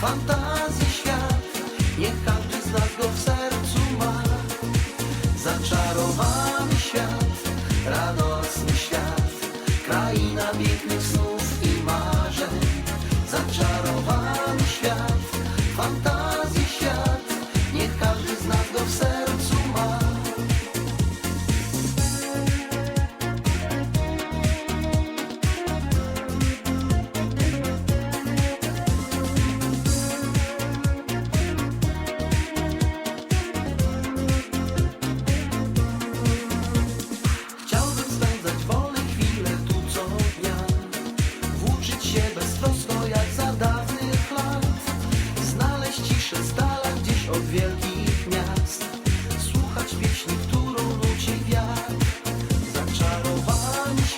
Fantasma.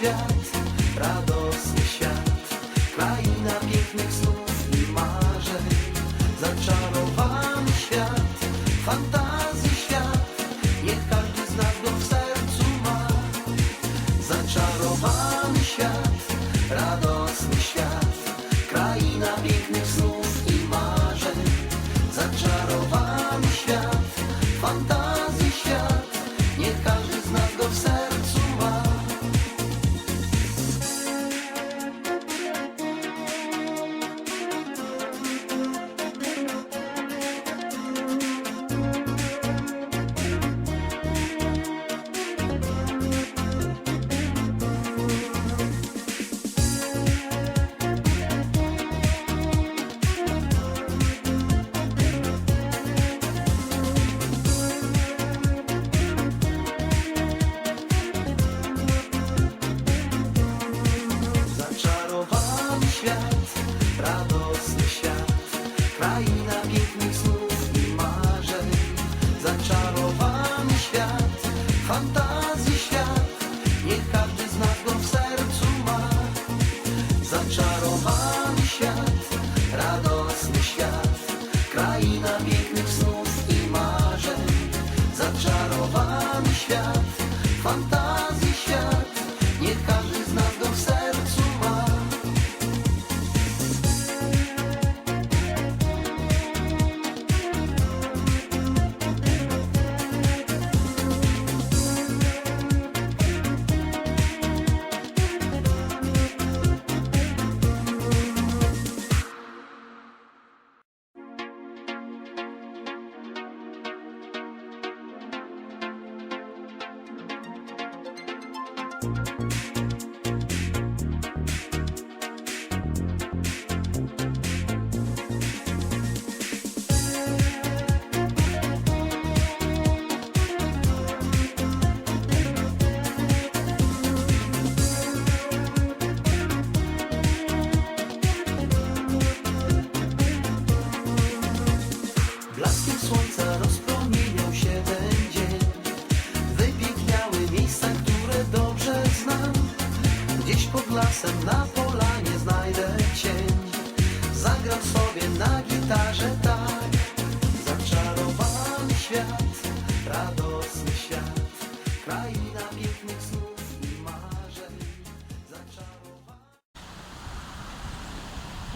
свят радо.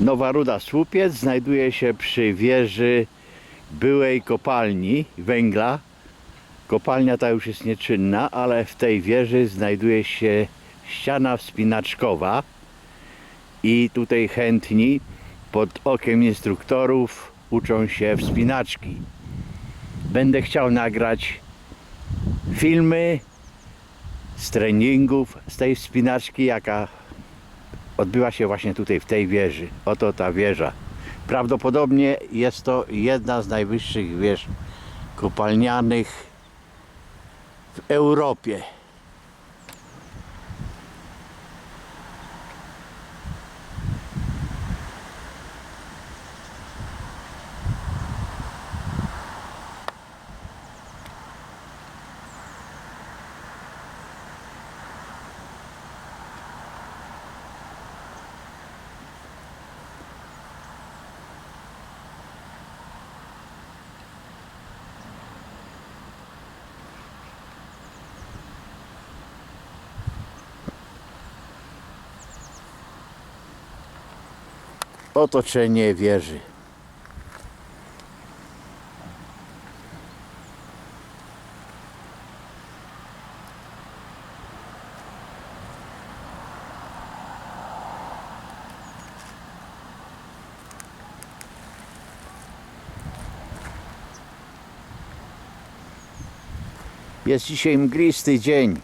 Nowa Ruda Słupiec znajduje się przy wieży byłej kopalni węgla. Kopalnia ta już jest nieczynna, ale w tej wieży znajduje się ściana wspinaczkowa i tutaj chętni pod okiem instruktorów uczą się wspinaczki. Będę chciał nagrać filmy z treningów z tej wspinaczki, jaka odbyła się właśnie tutaj w tej wieży. Oto ta wieża. Prawdopodobnie jest to jedna z najwyższych wież kopalnianych w Europie. Otoczenie wieży. Jest dzisiaj mglisty dzień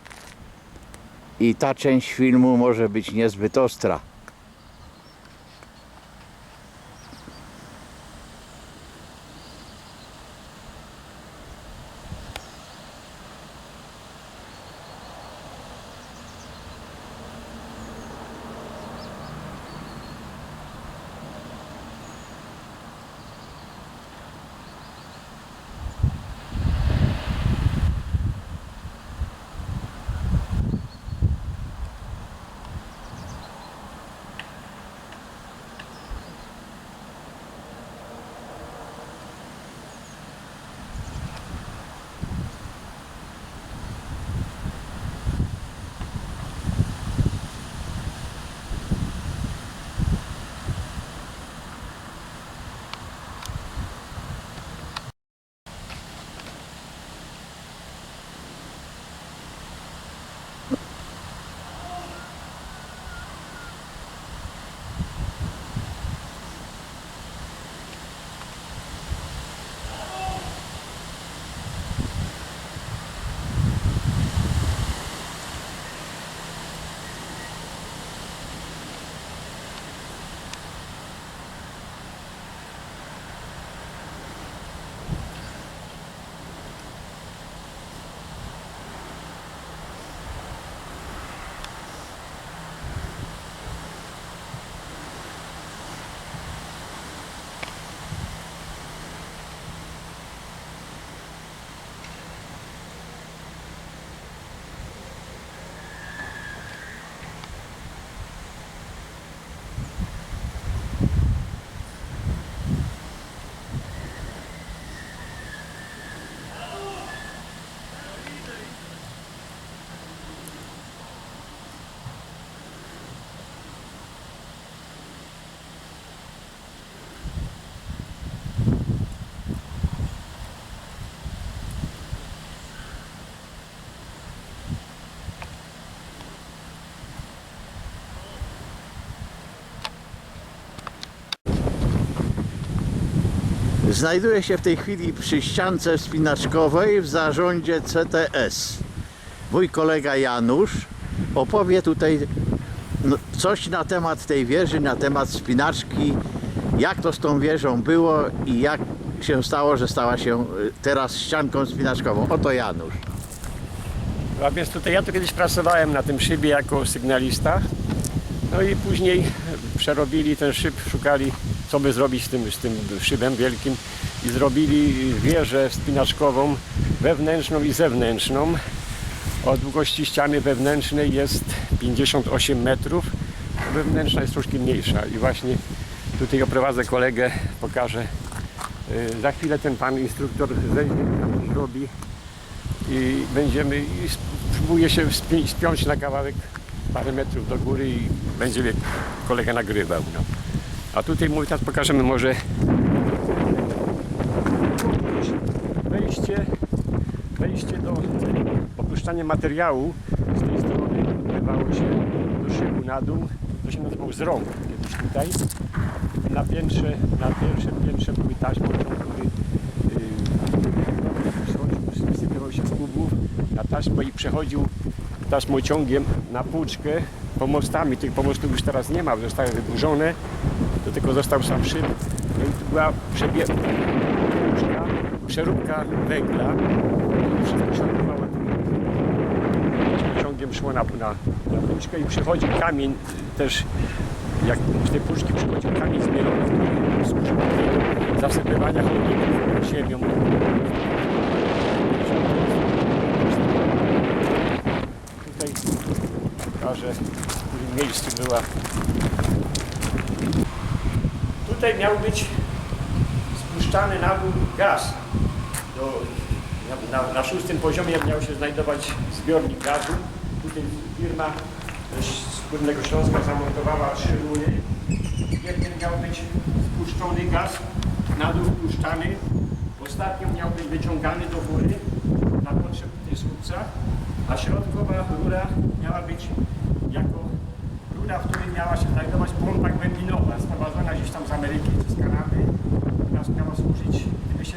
i ta część filmu może być niezbyt ostra. Znajduję się w tej chwili przy ściance wspinaczkowej w zarządzie CTS. Mój kolega Janusz opowie tutaj no, coś na temat tej wieży, na temat wspinaczki, jak to z tą wieżą było i jak się stało, że stała się y, teraz ścianką wspinaczkową. Oto Janusz. Więc tutaj ja tu kiedyś pracowałem na tym szybie jako sygnalista. No i później przerobili ten szyb, szukali co by zrobić z tym, z tym szybem wielkim i zrobili wieżę wspinaczkową wewnętrzną i zewnętrzną. O długości ściany wewnętrznej jest 58 metrów, wewnętrzna jest troszkę mniejsza i właśnie tutaj oprowadzę kolegę, pokażę. Y, Za chwilę ten pan instruktor zejdzie, coś robi i będziemy i sp- spróbuję się spiąć na kawałek parę metrów do góry i będzie kolega nagrywał. No. A tutaj mój teraz pokażemy może wejście, wejście do opuszczania materiału z tej strony odbywało się do szybu na dół. To się nazywał zrąb kiedyś tutaj. Na piętrze, na pierwszym piętrze były taśmociąg, który yy, się z kubów na taśmę i przechodził taśmociągiem na płuczkę pomostami. Tych pomostów już teraz nie ma, zostały wyburzone. Tego został sam szyb. No i tu była przebie- przeróbka węgla. Wszystko się odbywało tym taśmociągiem szło na, na, na płuczkę i przychodzi kamień też jak z tej puszki przychodził kamień zmielony, który służył do zasypywania chodników ziemią. Tutaj pokażę, w którym miejscu była. Tutaj miał być spuszczany na dół gaz. Do, na, na, na szóstym poziomie miał się znajdować zbiornik gazu. Tutaj firma z Górnego Śląska zamontowała trzy rury Jeden miał być spuszczony gaz, na dół puszczany. Ostatnio miał być wyciągany do góry na potrzeby tej słupca, a środkowa rura miała być jako rura, w której miała się znajdować pompa głębinowa, sprowadzona gdzieś tam z Ameryki czy z Kanady. Nas miała służyć, gdyby się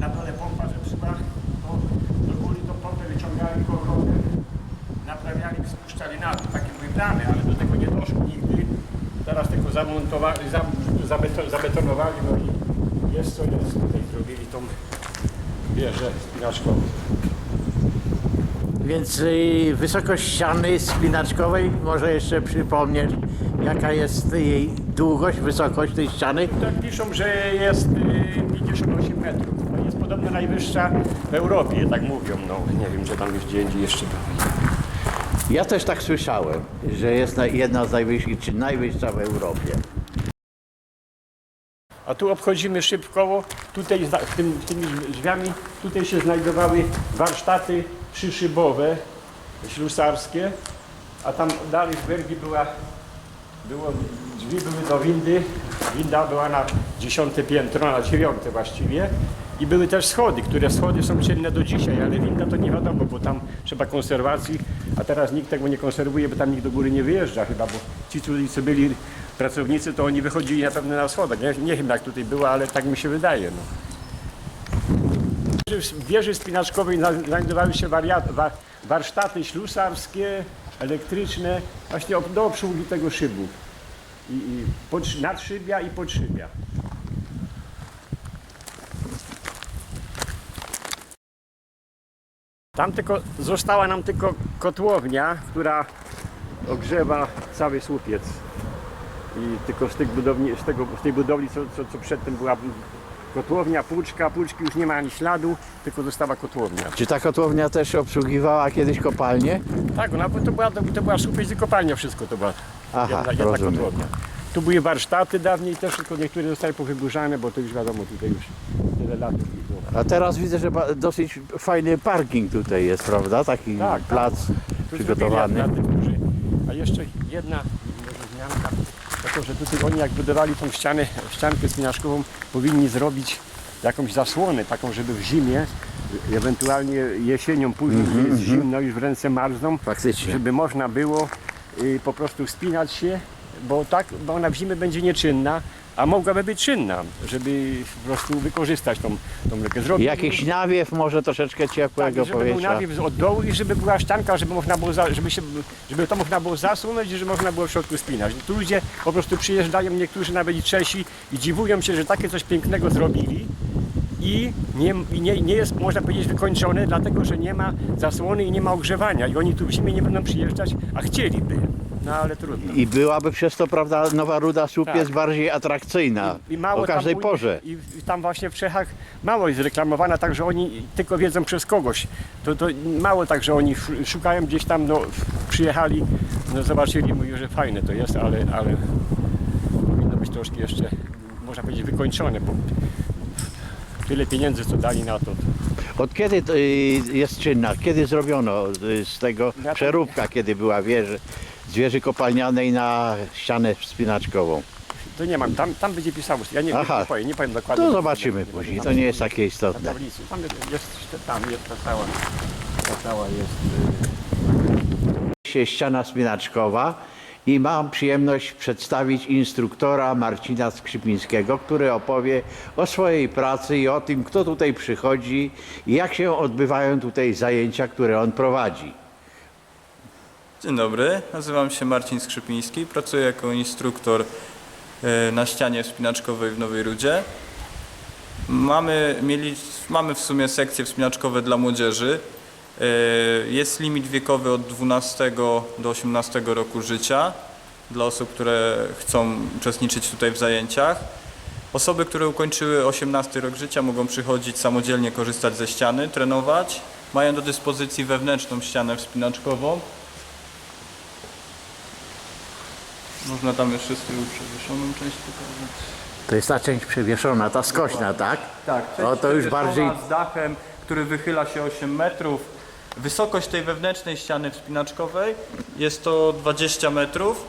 na dole pompa zepsuła, to do góry tą pompę wyciągali powrotem, naprawiali, spuszczali na dół. Takie były plany, ale do tego nie doszło nigdy. Teraz tylko zamontowali, za- zabeto- zabetonowali, no i jest co jest. Tutaj zrobili tą wieżę spinaczkową. Więc y, wysokość ściany spinaczkowej, może jeszcze przypomnieć, jaka jest jej długość, wysokość tej ściany? Tak piszą, że jest y, 58 metrów. No jest podobno najwyższa w Europie, tak mówią. No nie wiem, że tam gdzie indziej jeszcze. Ja też tak słyszałem, że jest na- jedna z najwyższych, czy najwyższa w Europie. A tu obchodzimy szybkowo, tutaj tym, tymi drzwiami, tutaj się znajdowały warsztaty przyszybowe, ślusarskie, a tam dalej w głębi była, było, drzwi były do windy, winda była na dziesiąte piętro, na dziewiąte właściwie i były też schody, które schody są czynne do dzisiaj, ale winda to nie wiadomo, bo tam trzeba konserwacji, a teraz nikt tego nie konserwuje, bo tam nikt do góry nie wyjeżdża chyba, bo ci, co byli pracownicy, to oni wychodzili na pewno na schodach. Nie, nie wiem jak tutaj było, ale tak mi się wydaje. No. W wieży spinaczkowej zna- znajdowały się wariat, wa, warsztaty ślusarskie, elektryczne, właśnie do obsługi tego szybu. I, i pod, nadszybia i podszybia. Tam tylko, została nam tylko kotłownia, która ogrzewa cały słupiec. I tylko z, budowni, z, tego, z tej budowli, co, co, co przedtem była kotłownia, płuczka, płuczki już nie ma ani śladu, tylko została kotłownia. Czy ta kotłownia też obsługiwała kiedyś kopalnię? Tak, ona, to była, to była słupiec i kopalnia, wszystko to była Aha, jedna, jedna rozumiem. kotłownia. Tu były warsztaty dawniej też, tylko niektóre zostały powyburzane, bo to już wiadomo, tutaj już tyle lat już nie było. A teraz widzę, że dosyć fajny parking tutaj jest, prawda? Taki Tak, plac Tu przygotowany. A jeszcze jedna to że tutaj oni jak budowali tą ścianę, ściankę spinaczkową, powinni zrobić jakąś zasłonę, taką, żeby w zimie, ewentualnie jesienią, później, gdy jest zimno, już w ręce marzną, Faktycznie. żeby można było y, po prostu wspinać się, bo tak, bo ona w zimie będzie nieczynna, a mogłaby być czynna, żeby po prostu wykorzystać tą, tą lekę. Zrobili- Jakiś nawiew może troszeczkę tak, ciepłego żeby był powietrza. nawiew od dołu i żeby była ścianka, żeby można było, za, żeby, się, żeby to można było zasunąć i żeby można było w środku spinać. Tu ludzie po prostu przyjeżdżają, niektórzy nawet i Czesi i dziwują się, że takie coś pięknego zrobili i nie, i nie, nie jest, można powiedzieć, wykończone, dlatego że nie ma zasłony i nie ma ogrzewania i oni tu w zimie nie będą przyjeżdżać, a chcieliby. No ale trudno. I byłaby przez to, prawda, Nowa Ruda Słupiec Tak. bardziej atrakcyjna I o każdej tam, porze. I, I tam właśnie w Czechach mało jest reklamowana, także oni tylko wiedzą przez kogoś. To, to mało tak, że oni sz- szukają gdzieś tam, no przyjechali, no zobaczyli, mówią, że fajne to jest, ale, ale powinno być troszkę jeszcze, można powiedzieć, wykończone, bo tyle pieniędzy, co dali na to. Od kiedy to, y, jest czynna? Kiedy zrobiono y, z tego Ja to- przeróbka, kiedy była wieży, z wieży kopalnianej na ścianę wspinaczkową? To nie mam, tam, tam będzie pisało, ja nie, Aha. nie, powiem, nie powiem dokładnie. To zobaczymy później, to nie jest takie Na istotne. tablicy, tam jest, tam jest ta cała, ta cała jest... y, się ściana spinaczkowa i mam przyjemność przedstawić instruktora Marcina Skrzypińskiego, który opowie o swojej pracy i o tym, kto tutaj przychodzi i jak się odbywają tutaj zajęcia, które on prowadzi. Dzień dobry, nazywam się Marcin Skrzypiński, pracuję jako instruktor e, na ścianie wspinaczkowej w Nowej Rudzie. Mamy, mieli, mamy w sumie sekcje wspinaczkowe dla młodzieży. E, Jest limit wiekowy od 12 do 18 roku życia dla osób, które chcą uczestniczyć tutaj w zajęciach. Osoby, które ukończyły 18 rok życia mogą przychodzić samodzielnie korzystać ze ściany, trenować. Mają do dyspozycji wewnętrzną ścianę wspinaczkową, Można tam jeszcze z tyłu przewieszoną część pokazać. To jest ta część przewieszona, ta skośna, tak? Tak, O, to już bardziej- z dachem, który wychyla się 8 metrów. Wysokość tej wewnętrznej ściany wspinaczkowej jest to 20 metrów.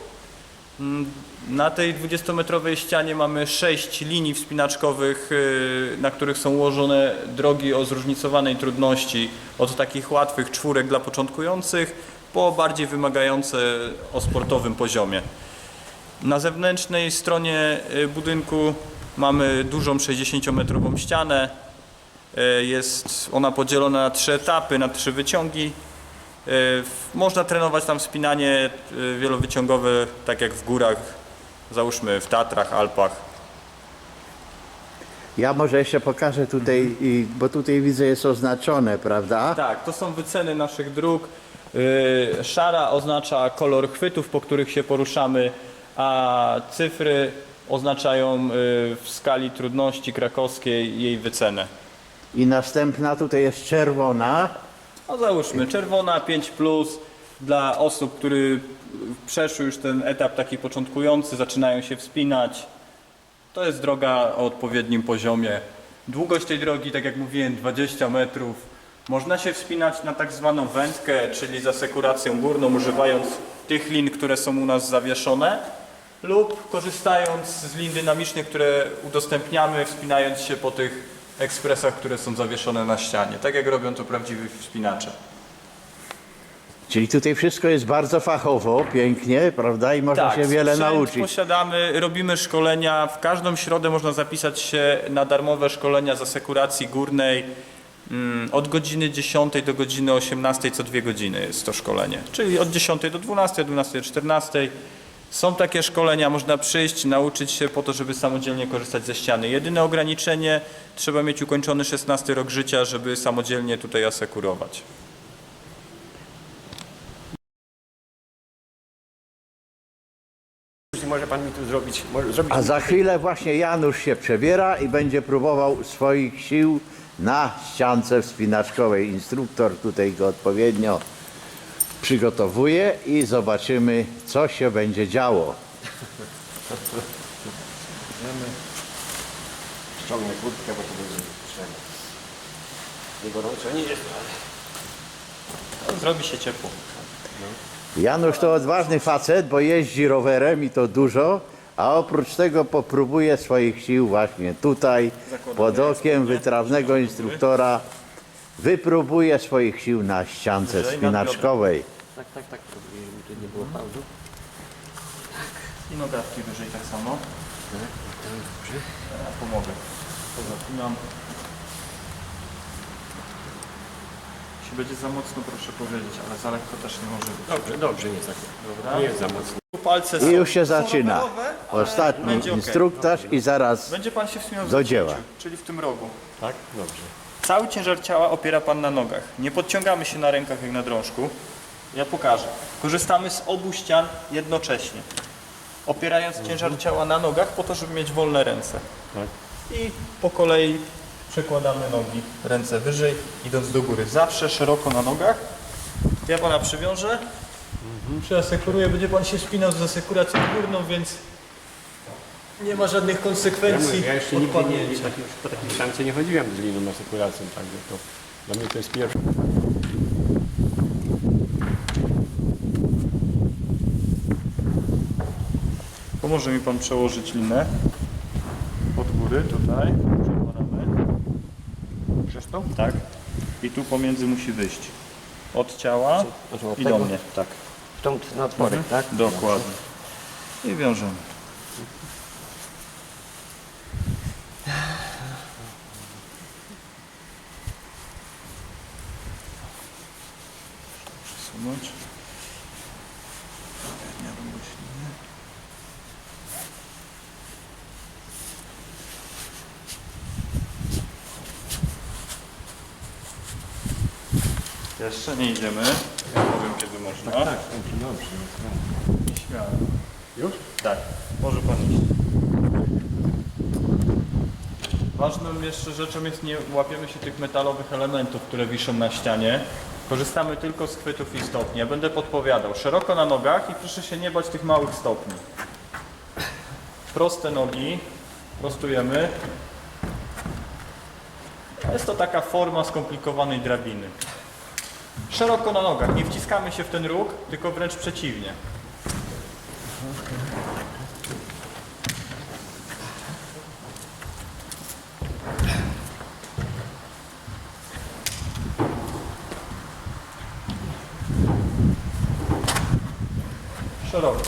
Mm, Na tej 20-metrowej ścianie mamy 6 linii wspinaczkowych, y, na których są ułożone drogi o zróżnicowanej trudności, od takich łatwych czwórek dla początkujących, po bardziej wymagające o sportowym poziomie. Na zewnętrznej stronie y, budynku mamy dużą 60-metrową ścianę. Y, Jest ona podzielona na trzy etapy, na trzy wyciągi. Y, Można trenować tam wspinanie wielowyciągowe, tak jak w górach, załóżmy w Tatrach, Alpach. Ja może jeszcze pokażę tutaj, i- bo tutaj widzę jest oznaczone, prawda? Tak, to są wyceny naszych dróg. Szara oznacza kolor chwytów, po których się poruszamy, a cyfry oznaczają y, w skali trudności krakowskiej jej wycenę. I następna tutaj jest czerwona. No załóżmy, czerwona 5 plus dla osób, które przeszły już ten etap taki początkujący, zaczynają się wspinać. To jest droga o odpowiednim poziomie. Długość tej drogi, tak jak mówiłem, 20 metrów. Można się wspinać na tak zwaną wędkę, czyli z asekuracją górną, używając tych lin, które są u nas zawieszone, lub korzystając z lin dynamicznych, które udostępniamy, wspinając się po tych ekspresach, które są zawieszone na ścianie, tak jak robią to prawdziwi wspinacze. Czyli tutaj wszystko jest bardzo fachowo, pięknie, prawda? I można się wiele Tak, sprzęt nauczyć. posiadamy, robimy szkolenia. W każdą środę można zapisać się na darmowe szkolenia z asekuracji górnej. Mm, Od godziny 10 do godziny 18 co dwie godziny jest to szkolenie. Czyli od 10 do 12, 12 do 14. Są takie szkolenia, można przyjść, nauczyć się po to, żeby samodzielnie korzystać ze ściany. Jedyne ograniczenie, trzeba mieć ukończony 16 rok życia, żeby samodzielnie tutaj asekurować. Może pan mi tu zrobić, może zrobić A za chwilę właśnie Janusz się przebiera i będzie próbował swoich sił na ściance wspinaczkowej. Instruktor tutaj go odpowiednio przygotowuje i zobaczymy, co się będzie działo. ściągnę kurtkę, bo to będzie potrzebne. Nie gorąco nie jest, ale... Zrobi się ciepło. Janusz to odważny facet, bo jeździ rowerem i to dużo, a oprócz tego popróbuje swoich sił właśnie tutaj, pod okiem wytrawnego instruktora. Wypróbuje swoich sił na ściance Wyżej, spinaczkowej. Tak, tak, tak, żeby tu nie było pauzu. I nogawki wyżej tak samo. Ja pomogę. Pozapinam. Jeśli będzie za mocno, proszę powiedzieć, ale za lekko też nie może być. Dobrze, dobrze, nie jest tak. Dobra. Nie jest za mocno. Palce są, I już się są zaczyna. rowerowe, ale Ostatni będzie okej. instruktaż i zaraz Będzie pan się wspinał w Do zacięciu, dzieła. czyli w tym rogu. Tak? Dobrze. Cały ciężar ciała opiera pan na nogach. Nie podciągamy się na rękach jak na drążku. Ja pokażę. Korzystamy z obu ścian jednocześnie. Opierając ciężar ciała na nogach po to, żeby mieć wolne ręce. Tak. I po kolei przekładamy nogi, ręce wyżej, idąc do góry. Zawsze szeroko na nogach. Ja pana przywiążę. Przyasekuruję, będzie pan się spinał z asekuracją górną, więc nie ma żadnych Ja, konsekwencji. mówię, ja jeszcze nigdy nie, nie, po takim szance nie chodziłem z liną asekuracją, także to dla mnie to jest pierwsze. Pomoże mi pan przełożyć linę od góry tutaj. Przekładamy. Przez to? Tak. I tu pomiędzy musi wyjść. Od ciała i do mnie. Tak. W tą na otworek, tak? Dokładnie. I wiążemy. Przesunąć. Odpowiednia długość liny. Jeszcze nie idziemy. Ja powiem kiedy można. Tak, dobrze, dobrze. Śmiało. Już? Tak, może pan iść. Ważną jeszcze rzeczą jest nie łapiemy się tych metalowych elementów, które wiszą na ścianie. Korzystamy tylko z chwytów i stopni. Ja będę podpowiadał. Szeroko na nogach i proszę się nie bać tych małych stopni. Proste nogi. Prostujemy. Jest to taka forma skomplikowanej drabiny szeroko na nogach. Nie wciskamy się w ten róg, tylko wręcz przeciwnie. Szeroko.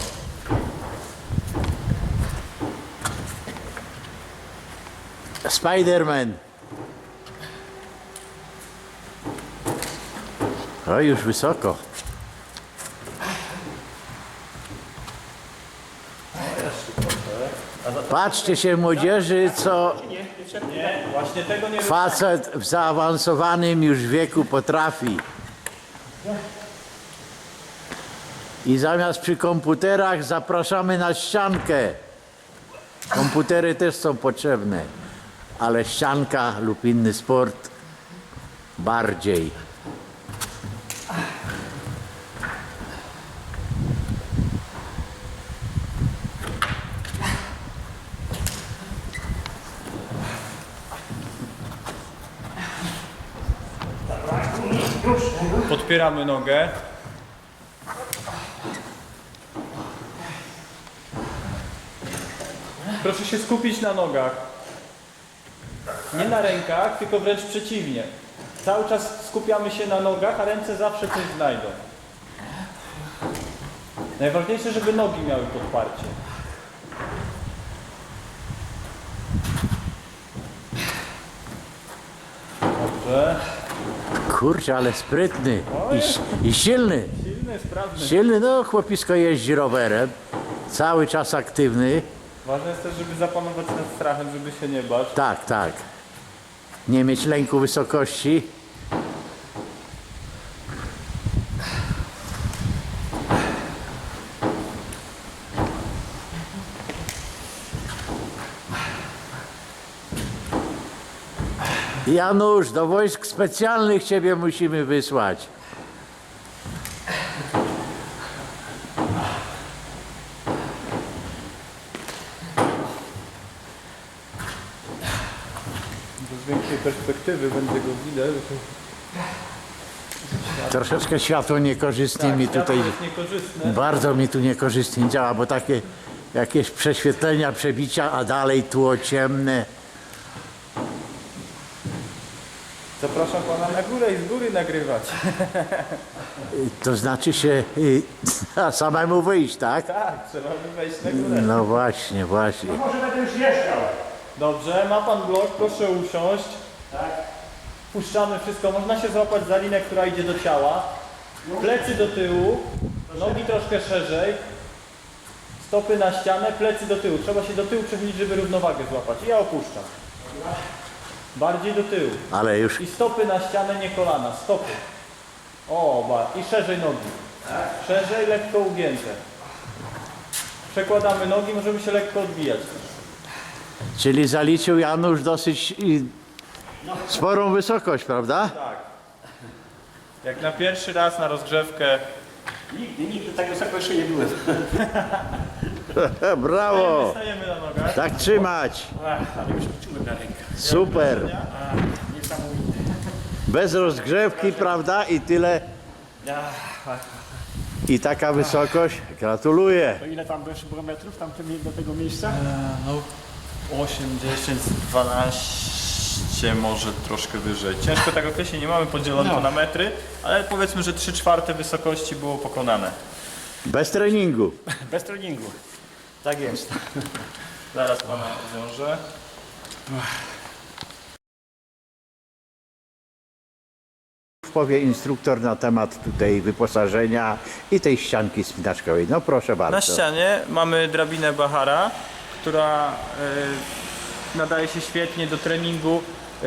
Spider-Man. O, już wysoko. Patrzcie się młodzieży, co facet w zaawansowanym już wieku potrafi. I zamiast przy komputerach zapraszamy na ściankę. Komputery też są potrzebne, ale ścianka lub inny sport bardziej. Podpieramy nogę. Proszę się skupić na nogach. Nie na rękach, tylko wręcz przeciwnie. Cały czas skupiamy się na nogach, a ręce zawsze coś znajdą. Najważniejsze, żeby nogi miały podparcie. Dobrze. Kurczę, ale sprytny i, i silny. Silny, sprawny. Silny, no chłopisko jeździ rowerem, cały czas aktywny. Ważne jest też, żeby zapanować nad strachem, żeby się nie bać. Tak, tak. Nie mieć lęku wysokości. Janusz, do wojsk specjalnych ciebie musimy wysłać. Z większej perspektywy będzie go widać. Troszeczkę światło niekorzystnie mi tutaj jest niekorzystne. Bardzo mi tu niekorzystnie działa, bo takie jakieś prześwietlenia, przebicia, a dalej tło ciemne. Zapraszam pana na górę i z góry nagrywać. To znaczy się y, samemu wyjść, tak? Tak, trzeba by wejść na górę. No właśnie, właśnie. Może będę już jeżdżał. Dobrze, ma pan blok, proszę usiąść. Tak. Puszczamy wszystko, można się złapać za linę, która idzie do ciała. Plecy do tyłu, nogi troszkę szerzej. Stopy na ścianę, plecy do tyłu. Trzeba się do tyłu przechylić, żeby równowagę złapać. I ja opuszczam. Bardziej do tyłu. Ale już I stopy na ścianę, nie kolana. Stopy. O, ba. I szerzej nogi. Szerzej, lekko ugięte. Przekładamy nogi, możemy się lekko odbijać. Czyli zaliczył Janusz dosyć sporą wysokość, prawda? Tak. Jak na pierwszy raz na rozgrzewkę Nigdy, nigdy tak wysoko jeszcze nie byłem. Brawo! stajemy na nogach. Tak trzymać! Ach, ale już czułem na rękę. Super! Niesamowite. Bez rozgrzewki, prawda? I tyle. I taka wysokość. Gratuluję. To ile tam weszło metrów tam do tego miejsca? No 8, 10, 12, może troszkę wyżej. Ciężko tak określić, nie mamy podzielone to na metry, ale powiedzmy, że 3 czwarte wysokości było pokonane. Bez treningu. Bez treningu. Tak jest. Zaraz pana wiążę. Powie instruktor na temat tutaj wyposażenia i tej ścianki spinaczkowej. No proszę bardzo. Na ścianie mamy drabinę Bahara, która e, nadaje się świetnie do treningu e,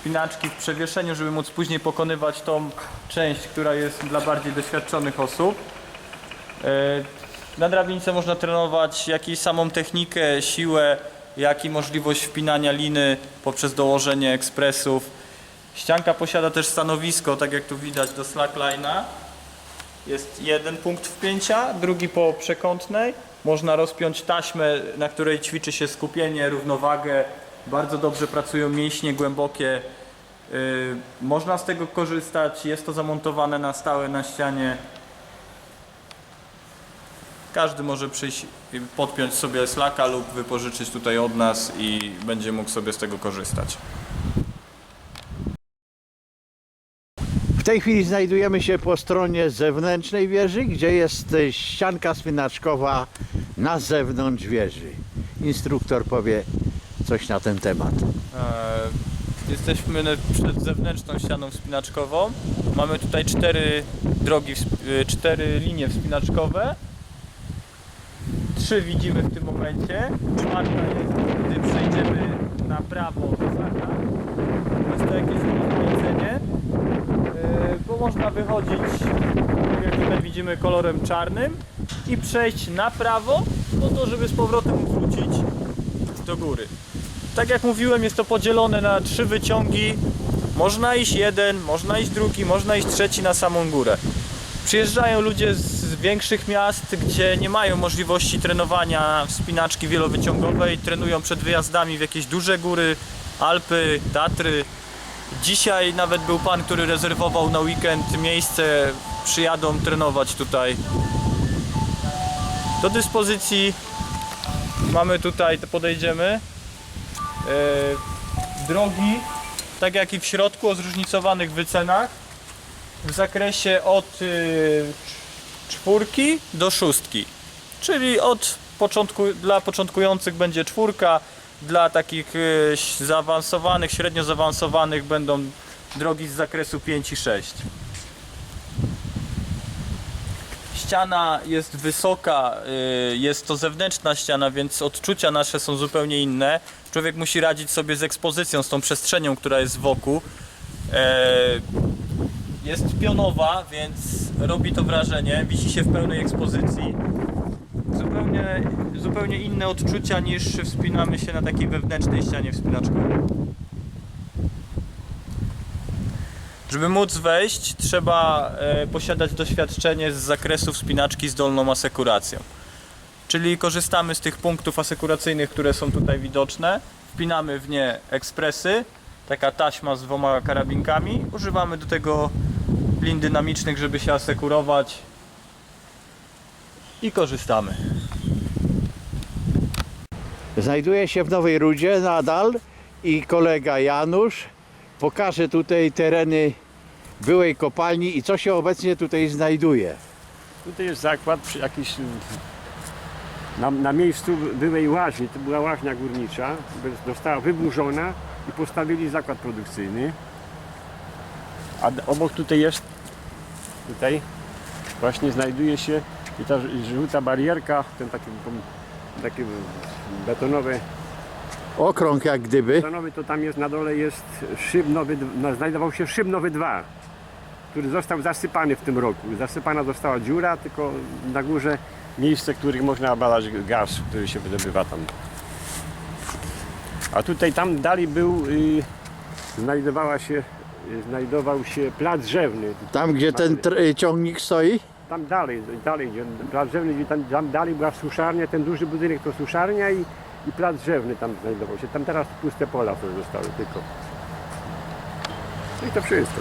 spinaczki w przewieszeniu, żeby móc później pokonywać tą część, która jest dla bardziej doświadczonych osób. E, Na drabince można trenować jak i samą technikę, siłę, jak i możliwość wpinania liny poprzez dołożenie ekspresów. Ścianka posiada też stanowisko, tak jak tu widać, do slackline'a. Jest jeden punkt wpięcia, drugi po przekątnej. Można rozpiąć taśmę, na której ćwiczy się skupienie, równowagę. Bardzo dobrze pracują mięśnie głębokie. Yy, można z tego korzystać. Jest to zamontowane na stałe na ścianie. Każdy może przyjść i podpiąć sobie slaka lub wypożyczyć tutaj od nas i będzie mógł sobie z tego korzystać. Tej chwili znajdujemy się po stronie zewnętrznej wieży, gdzie jest e, ścianka spinaczkowa na zewnątrz wieży. Instruktor powie coś na ten temat. E, Jesteśmy przed zewnętrzną ścianą wspinaczkową. Mamy tutaj cztery drogi, e, cztery linie wspinaczkowe. Trzy widzimy w tym momencie. Czwarta jest, gdy przejdziemy na prawo do Zacha. Jest to jakieś rozgraniczenie, e, można wychodzić, tak jak tutaj widzimy, kolorem czarnym i przejść na prawo, po to, żeby z powrotem wrócić do góry. Tak jak mówiłem, jest to podzielone na trzy wyciągi. Można iść jeden, można iść drugi, można iść trzeci na samą górę. Przyjeżdżają ludzie z większych miast, gdzie nie mają możliwości trenowania wspinaczki wielowyciągowej, trenują przed wyjazdami w jakieś duże góry, Alpy, Tatry. Dzisiaj nawet był pan, który rezerwował na weekend miejsce, przyjadą trenować tutaj. Do dyspozycji mamy tutaj, to podejdziemy, e, drogi, tak jak i w środku o zróżnicowanych wycenach w zakresie od y, czwórki do szóstki. Czyli od początku, dla początkujących będzie czwórka, dla takich y, zaawansowanych, średnio zaawansowanych będą drogi z zakresu 5 i 6. Ściana jest wysoka, y, jest to zewnętrzna ściana, więc odczucia nasze są zupełnie inne. Człowiek musi radzić sobie z ekspozycją, z tą przestrzenią, która jest wokół. E, Jest pionowa, więc robi to wrażenie, wisi się w pełnej ekspozycji. Zupełnie, zupełnie inne odczucia niż wspinamy się na takiej wewnętrznej ścianie wspinaczkowej. Żeby móc wejść, trzeba e, posiadać doświadczenie z zakresu wspinaczki z dolną asekuracją. Czyli korzystamy z tych punktów asekuracyjnych, które są tutaj widoczne. Wpinamy w nie ekspresy, taka taśma z dwoma karabinkami. Używamy do tego lin dynamicznych, żeby się asekurować i korzystamy. Znajduję się w Nowej Rudzie nadal i kolega Janusz pokaże tutaj tereny byłej kopalni i co się obecnie tutaj znajduje. Tutaj jest zakład przy jakiś na, na miejscu byłej łaźni, to była łaźnia górnicza, została wyburzona i postawili zakład produkcyjny. A obok tutaj jest, tutaj właśnie znajduje się i ta żółta barierka, ten taki, taki betonowy, Okrąg jak gdyby. betonowy to tam jest na dole jest szyb nowy, d- no, znajdował się szyb nowy 2, który został zasypany w tym roku. Zasypana została dziura, tylko na górze miejsce, w których można obalać gaz, który się wydobywa tam. A tutaj tam dalej był, y, znajdowała się, y, znajdował się plac drzewny. Tam gdzie ten tr- ciągnik stoi. Tam dalej, dalej, plac drzewny, tam, tam dalej była suszarnia, ten duży budynek to suszarnia i, i plac drzewny tam znajdował się. Tam teraz puste pola sobie zostały tylko. No i to wszystko.